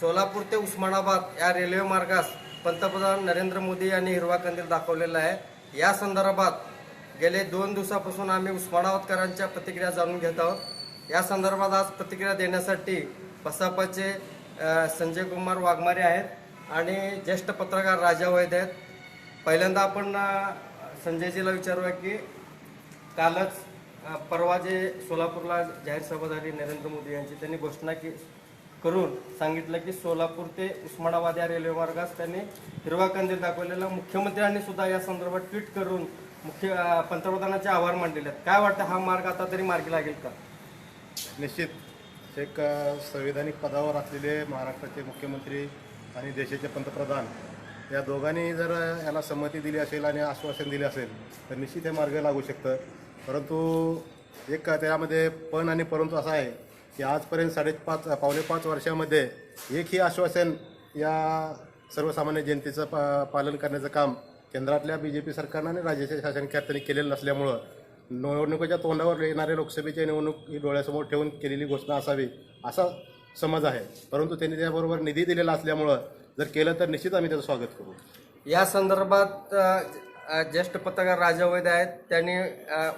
सोलापूर ते उस्मानाबाद या रेल्वे मार्गास पंतप्रधान नरेंद्र मोदी यांनी हिरवा कंदील दाखवलेला आहे. या संदर्भात गेले दोन दिवसापासून आम्ही उस्मानाबादकरांच्या प्रतिक्रिया जाणून घेत आहोत. या संदर्भात आज प्रतिक्रिया देण्यासाठी बसापाचे संजय कुमार वाघमारे आहेत आणि ज्येष्ठ पत्रकार राजा वैद आहेत. पहिल्यांदा आपण संजयजीला विचारूया की कालच परवा जे सोलापूरला जाहीर सभा झाली नरेंद्र मोदी यांची त्यांनी घोषणा की करून सांगितलं की सोलापूर ते उस्मानाबाद या रेल्वे मार्गास त्यांनी हिरवा कंदील दाखवलेला. मुख्यमंत्र्यांनी सुद्धा या संदर्भात ट्विट करून मुख्य पंतप्रधानांचे आभार मानलेले आहेत काय वाटतं हा मार्ग आता तरी मार्गी लागेल का? निश्चित. एक संविधानिक पदावर असलेले महाराष्ट्राचे मुख्यमंत्री आणि देशाचे पंतप्रधान या दोघांनी जर याला संमती दिली असेल आणि आश्वासन दिले असेल तर निश्चित हे मार्ग लागू शकतं. परंतु एक त्यामध्ये पण आणि परंतु असा आहे की आजपर्यंत साडेपाच पावणे पाच वर्षामध्ये एकही आश्वासन या सर्वसामान्य जनतेचं पा पालन करण्याचं काम केंद्रातल्या बी जे पी सरकारनं आणि राज्याच्या शासनकर्त्यांनी केलेलं नसल्यामुळं निवडणुकीच्या तोंडावर येणाऱ्या लोकसभेच्या निवडणूक ही डोळ्यासमोर ठेवून केलेली घोषणा असावी असा समज आहे. परंतु त्यांनी त्याबरोबर निधी दिलेला असल्यामुळं जर केलं तर निश्चित आम्ही त्याचं स्वागत करू. या संदर्भात ज्येष्ठ पत्रकार राजा वैद आहेत. त्यांनी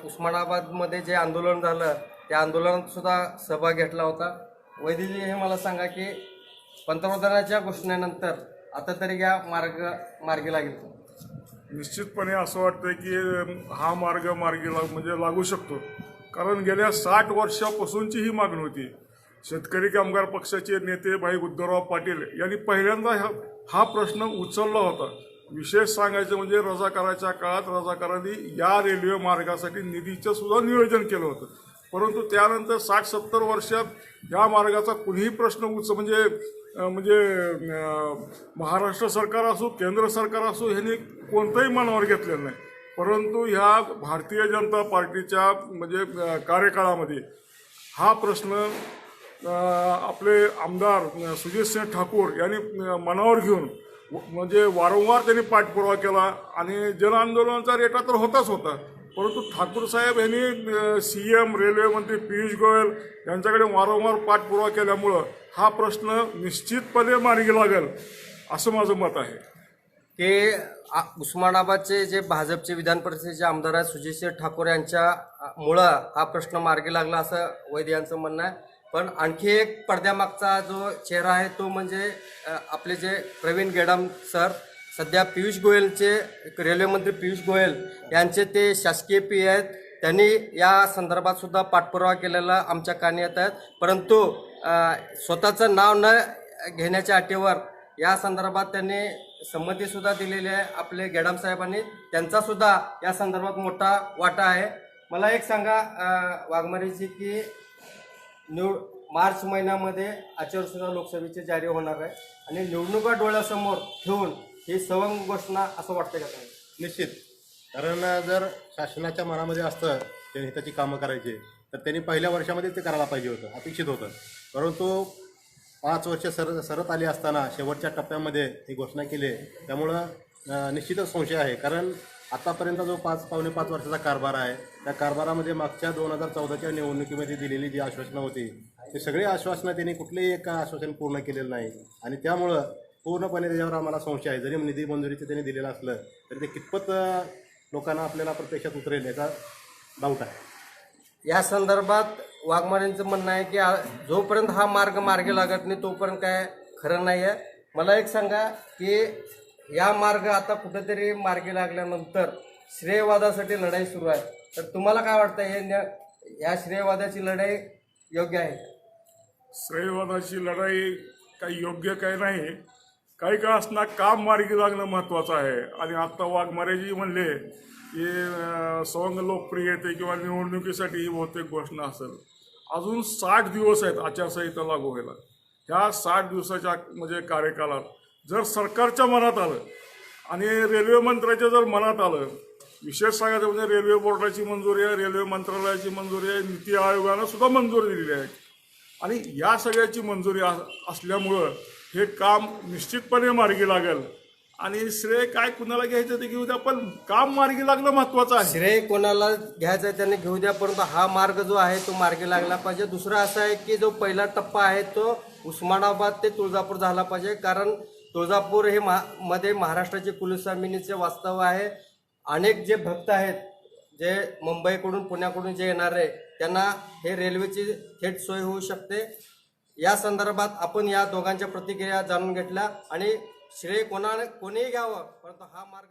उस्मानाबादमध्ये जे आंदोलन झालं त्या आंदोलनात सुद्धा सहभाग घेतला होता. वैद्यजी हे मला सांगा की पंतप्रधानाच्या घोषणेनंतर आता तरी या मार्ग मार्गी लागेल. निश्चितपणे असं वाटतं की हा मार्ग मार्गी लाग म्हणजे लागू शकतो. कारण गेल्या साठ वर्षापासूनची ही मागणी होती. शेतकरी कामगार पक्षाचे नेते भाई उद्धवराव पाटील यांनी पहिल्यांदा हा हा प्रश्न उचलला होता. विशेष सांगायचं म्हणजे रजाकाराच्या काळात रजाकारांनी या रेल्वे मार्गासाठी निधीचं सुद्धा नियोजन केलं होतं. परंतु त्यानंतर साठ सत्तर वर्षात या मार्गाचा कुणीही प्रश्न उच म्हणजे म्हणजे महाराष्ट्र सरकार असो केंद्र सरकार असो ह्यांनी कोणतंही मनावर घेतलेलं नाही. परंतु ह्या भारतीय जनता पार्टीच्या म्हणजे कार्यकाळामध्ये हा प्रश्न आपले आमदार सुजित सुजितसिंह ठाकूर यांनी मनावर घेऊन व- म्हणजे वारंवार त्यांनी पाठपुरावा केला आणि जनआंदोलनाचा रेटा तर होताच होता. परंतु ठाकूर साहेब यांनी सी एम रेल्वे मंत्री पियुष गोयल यांच्याकडे वारंवार पाठपुरावा केल्यामुळं हा प्रश्न निश्चितपणे मार्गी लागेल असं माझं मत आहे. की आ- उस्मानाबादचे जे भाजपचे विधान परिषदेचे आमदार आहेत सुजितसिंह ठाकूर यांच्या मुळं हा प्रश्न मार्गी लागला असं वैद्य यांचं म्हणणं आहे. पण आणखी एक पडद्यामागचा जो चेहरा आहे तो म्हणजे आपले जे प्रवीण गेडाम सर सध्या पियुष गोयलचे रेल्वेमंत्री पियुष गोयल यांचे ते शासकीय पी आहेत. त्यांनी या संदर्भात सुद्धा पाठपुरावा केलेला आमच्या कानी येत आहेत. परंतु स्वतःचं नाव न घेण्याच्या अटीवर या संदर्भात त्यांनी संमतीसुद्धा दिलेली आहे आपले गेडाम साहेबांनी. या संदर्भात मोठा वाटा आहे. मला एक सांगा वाघमारीची की निव मार्च महिन्यामध्ये आचारसंहिता लोकसभेची जारी होणार आहे आणि निवडणुका डोळ्यासमोर ठेवून हे सवंग घोषणा असं वाटतं का तुम्हाला? निश्चित. कारण जर शासनाच्या मनामध्ये असतं ते हिताची कामं करायची तर त्यांनी पहिल्या वर्षामध्येच ते करायला पाहिजे होतं अपेक्षित होतं. परंतु पाच वर्ष सर सरत आली असताना शेवटच्या टप्प्यामध्ये ही घोषणा केली त्यामुळं निश्चितच संशय आहे. कारण आतापर्यंत जो पाच पावणे पाच वर्षाचा कारभार आहे त्या कारभारामध्ये मागच्या दोन हजार चौदाच्या निवडणुकीमध्ये दिलेली जी आश्वासनं होती ते सगळी आश्वासनं त्यांनी कुठलेही एक आश्वासन पूर्ण केलेलं नाही. आणि त्यामुळं पूर्णपणे त्याच्यावर आम्हाला संशय आहे. जरी निधी मंजुरीचं त्यांनी दिलेलं असलं तरी ते कितपत लोकांना आपल्याला प्रत्यक्षात उतरेल याचा डाऊट आहे. या संदर्भात वाघमारेंचं म्हणणं आहे की जोपर्यंत हा मार्ग मार्गी लागत नाही तोपर्यंत काय खरं नाही आहे मला एक सांगा की या मार्ग आता कुठेतरी मार्गी लागल्यानंतर श्रेयवादासाठी लढाई सुरू आहे. तर तुम्हाला काय वाटतं हे या श्रेयवादाची लढाई योग्य आहे? श्रेयवादाची लढाई काही योग्य काही नाही. काही का असणार काम मार्गी लागणं महत्त्वाचं आहे. आणि आत्ता वाघमारेजी म्हणले की अं, सवंग लोकप्रियते किंवा निवडणुकीसाठी ही बहुतेक घोषणा असेल. अजून साठ दिवस आहेत आचारसंहिता लागू व्हायला. ह्या साठ दिवसाच्या म्हणजे कार्यकालात जर सरकारच्या मनात आलं आणि रेल्वे मंत्र्याच्या जर मनात आलं विशेष सांगायचं म्हणजे रेल्वे बोर्डाची मंजुरी आहे रेल्वे मंत्रालयाची मंजुरी आहे नीती आयोगानं सुद्धा मंजुरी दिलेली आहे. आणि या सगळ्याची मंजुरी असल्यामुळं हे काम निश्चितपणे मार्गी लागेल. आणि श्रेय काय कुणाला घ्यायचं ते घेऊ द्या पण काम मार्गी लागणं महत्वाचं आहे. श्रेय कोणाला घ्यायचं आहे त्याने घेऊ द्या परंतु हा मार्ग जो आहे तो मार्गी लागला पाहिजे. दुसरा असा आहे की जो पहिला टप्पा आहे तो उस्मानाबाद ते तुळजापूर झाला पाहिजे. कारण तुळजापूर हे महा मध्ये महाराष्ट्राचे कुलस्वामिनीचे वास्तव आहे. अनेक जे भक्त आहेत जे मुंबईकडून पुण्याकडून जे येणार आहे त्यांना हे रेल्वेची थेट सोय होऊ शकते. या संदर्भात आपण या दोघांच्या प्रतिक्रिया जाणून घेतल्या आणि श्रेय कोणा कोणीही घ्यावं परंतु हा मार्ग